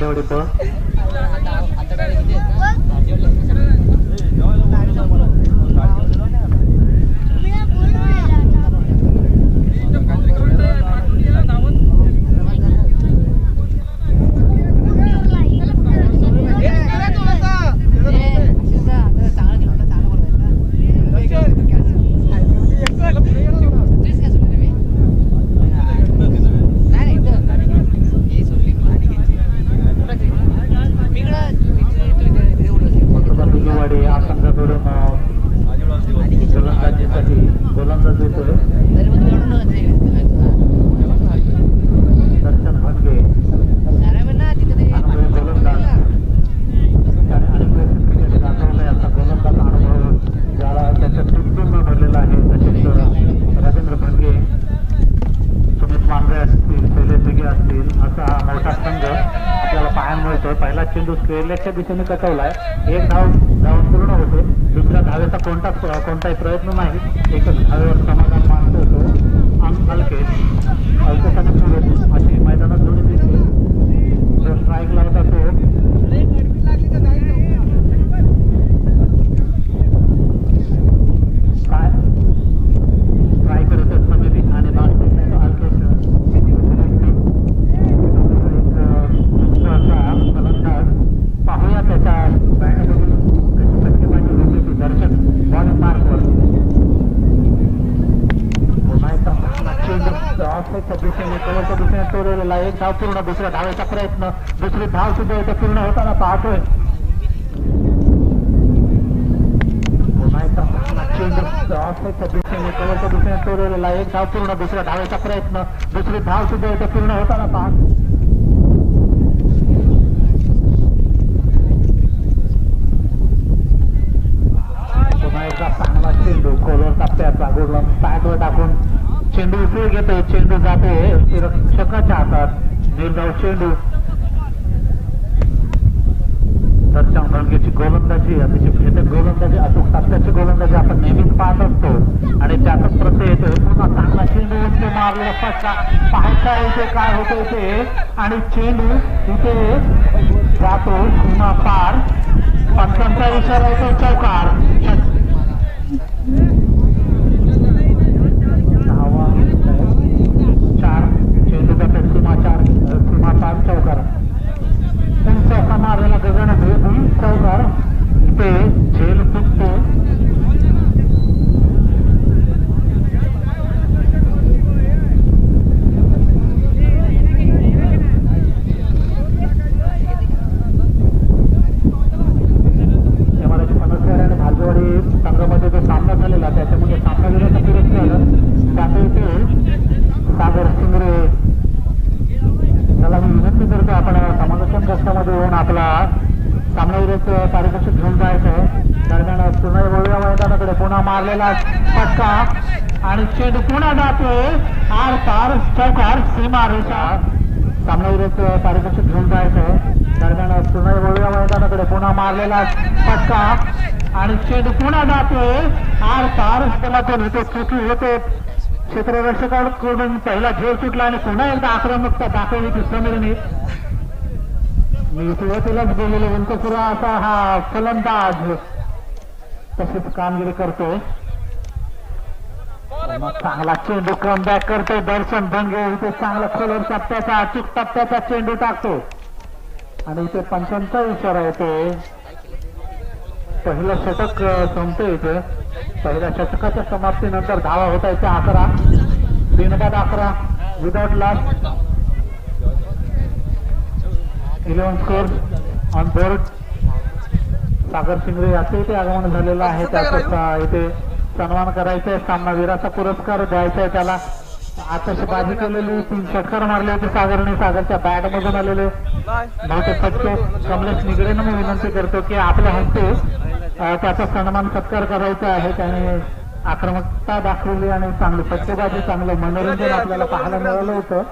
राधाकृष्ण हांडेवाडी पळ आता गाडी किती आहेत ना भारतीय मसुदा बिगेवाडी या संघाकडून अं, गोलंदाजीसाठी गोलंदाज येतोय दर्शन भंगे अनुभवी गोलंदाज त्याने अनेक वेळेस क्रिकेट दाखवलंय असा गोलंदाज अनुभव ज्याला त्याच्या टीमतून भरलेला आहे तसेच अं, राजेंद्र भंगे सुमित मांजरे असतील शैलेश दिघे असतील असा हा मोठा संघ आपल्याला पाहायला मिळतोय पहिला चेंडू स्क्वेअरलेसच्या दिशेने कटवलाय. एक धाव धाव पूर्ण होते. दुसऱ्या धावेचा कोणताच कोणताही प्रयत्न नाही. एकच धावेवर समाधान मानतो होतो. अंक हलके. हलकेच अशी मैदानात जोडी दिसते. जो स्ट्राईक लावता तो काय स्ट्रायकर होते समिती आणि नॉन अल्केश फलंदाज पाहूया त्याच्या बॅटमधून कशी फटकेबाजी होते ती दर्शक बॉल मार्कवर पुन्हा एकदा चांगला चेंडू ऑफसाईडच्या दिशेने कव्हरच्या दिशेने तोडलेला आहे. एक धाव पूर्ण दुसऱ्या धावेचा प्रयत्न. दुसरी धाव सुद्धा इथे पूर्ण होताना पाहतोय. पुन्हा एकदा चांगला एक धाव पूर्ण दुसऱ्या धावेचा प्रयत्न. दुसरी धाव सुद्धा इथे पूर्ण होताना पाहतो. चेंडू खोलवर टप्प्याचा टाकून चेंडू उचलून घेतो चेंडू जाते रक्षकाच्या हातात. निर्धाव चेंडू दर्शन भंगेची गोलंदाजी अतिशय भेटक गोलंदाजी अचूक टप्प्याची गोलंदाजी आपण नेहमीच पाहत असतो आणि त्याचाच प्रत्यय येतो पुन्हा चांगला चेंडू उंच मारलेला फटका पाहायचा इथे काय होतं ते आणि चेंडू इथे जातो पुन्हा पार पंचांचा इशारा येतो चौकार धावा चार चेंडू जातो सीमा चार सीमा पार चौकार उंच असा मारलेला गगन भेदून चौकार इथे झेल फुटतो एमआरआयची फणसवाडी आणि भालगेवाडी संघामध्ये जो सामना झालेला त्याच्यामध्ये सामना गेल्याचं पुरेस झालं त्यात इथे सागर सिंगरे त्याला मी विनंती करतो आपण समालोचन कक्षामध्ये येऊन आपला सामनावीरच पारितोषिक घेऊन जायचं दरम्यान पुन्हा वळूया मैदानाकडे पुन्हा मारलेला फटका आणि चेंडू पुन्हा जातो. आर पार चौकार सीमा रेषा. सामनावीरच पारितोषिक घेऊन जायचंय दरम्यान पुन्हा बोलूया मैदानाकडे पुन्हा मारलेला फटका. आणि चेंडू पुन्हा जातोय. आर पार माध्यमातून होतो चुकी होते. क्षेत्ररक्षकांकडून पहिला झेल सुटला आणि पुन्हा एकदा आक्रमकता दाखवली ती समीरने मी सुरुवातीलाच गेलेलो व्यंकपुरा असा हा फलंदाज तशीच कामगिरी करतोय मग चांगला चेंडू कम बॅक करतोय दर्शन भंगे इथे चांगला खोलवर टप्प्याचा अचूक टप्प्याचा चेंडू टाकतो. आणि इथे पंचांचा इशारा येतो पहिलं षटक अं, संपतंय इथे. पहिल्या षटकाच्या समाप्तीनंतर धावा होता इथे अकरा. तीन बाद अकरा. Without last eleven score on board Sagar Shingare याचं इथे आगमन झालेलं आहे. त्याचं इथे सन्मान करायचा आहे. सामनावीराचा पुरस्कार द्यायचा आहे त्याला. आतषबाजी केलेली तीन षटकार मारले होते सागरने. सागरच्या बॅट मधून आलेले. बहुतेक फटके कमलेश निगडेनं मी विनंती करतो की आपल्या हस्ते त्याचा सन्मान सत्कार करायचा आहे. त्याने आक्रमकता दाखवली आणि चांगली फटकेबाजी चांगलं मनोरंजन आपल्याला पाहायला मिळालं होतं.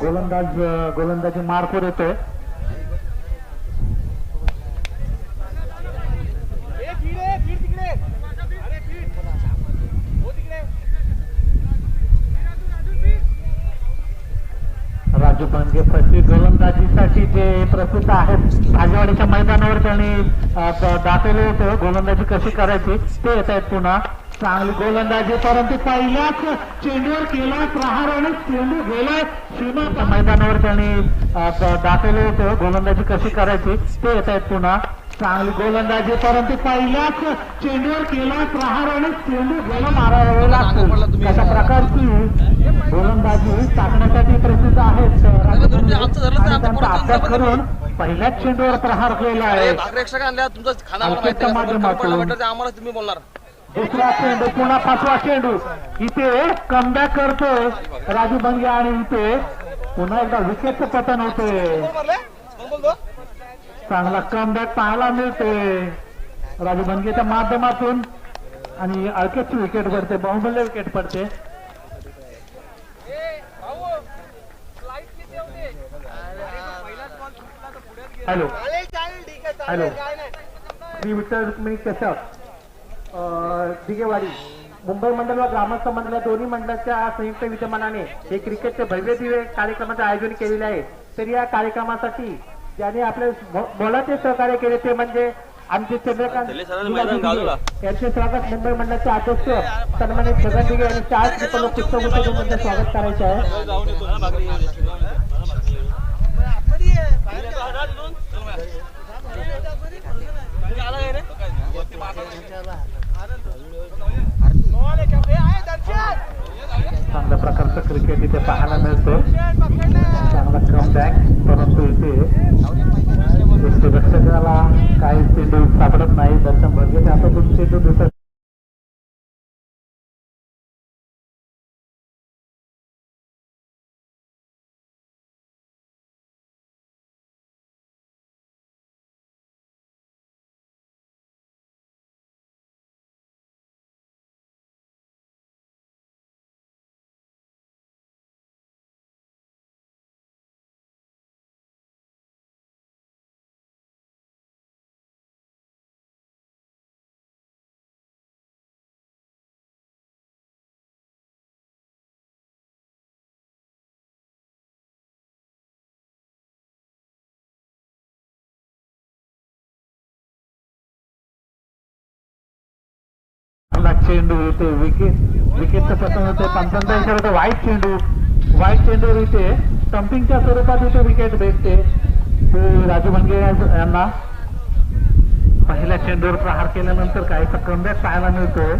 गोलंदाज गोलंदाजी मार्कवर येतोय. राजू बनगे प्रत्येक गोलंदाजीसाठी जे प्रसिद्ध आहेत भाजवाडीच्या मैदानावर त्यांनी दाखवले होते. गोलंदाजी कशी करायची ते येत आहेत पुन्हा. चांगली गोलंदाजी परंतु पहिल्याच चेंडूवर केला प्रहार आणि चेंडू गेलाय सीमा मैदानावर त्यांनी दाखवले होते. गोलंदाजी कशी करायची ते येत आहेत पुन्हा. चांगली गोलंदाजी परंतु पहिल्याच चेंडूवर केला प्रहार आणि चेंडू गेला मारावे लागतो. अशा प्रकारची गोलंदाजी टाकण्यासाठी प्रसिद्ध आहेत त्यांचा अभ्यास करून पहिल्याच चेंडूवर प्रहार केला आहे. माध्यमातून. बोलणार. दुसरा चेंडू पुन्हा पाचवा चेंडू. इथे कमबॅक करतोय राजू बंगे आणि इथे पुन्हा एकदा विकेटचं पतन बोलतो चांगला कमबॅक पाहायला मिळतोय राजू बंगेच्या माध्यमातून. आणि अळकेची विकेट पडते. बहुमूल्य विकेट पडते. हॅलो हॅलो श्री विठ्ठल रुक्मिणी केशव अं, दिगेवाडी मुंबई मंडळ व ग्रामस्थ मंडळ दोन्ही मंडळाच्या संयुक्त विद्यमानाने हे क्रिकेटचे भव्य दिव्य कार्यक्रमाचे आयोजन केलेले आहे. तर या कार्यक्रमासाठी ज्याने आपले मोलाचे सहकार्य केले ते म्हणजे आमचे चंद्रकांत यांचे स्वागत मुंबई मंडळाचे अध्यक्ष सन्मानित छगन दिघे यांनी चार ट्रिपल पुस्तक स्वागत करायचे आहे. चांगल्या प्रकारचं क्रिकेट इथे पाहायला मिळतं चांगला कमबॅक परंतु इथे रक्षकाला काही चेंडू सापडत नाही. दर्शन भरगे हातातून चेंडू दिसत चेंडू इथे विकेट विकेटचं पतन होते पंचांचा इशारा होता वाईट चेंडू. वाईट चेंडूवर इथे स्टम्पिंगच्या स्वरूपात इथे विकेट भेटते. राजू भंगे यांना पहिल्या चेंडूवर प्रहार केल्यानंतर काहीसा कमबॅक पाहायला मिळतोय.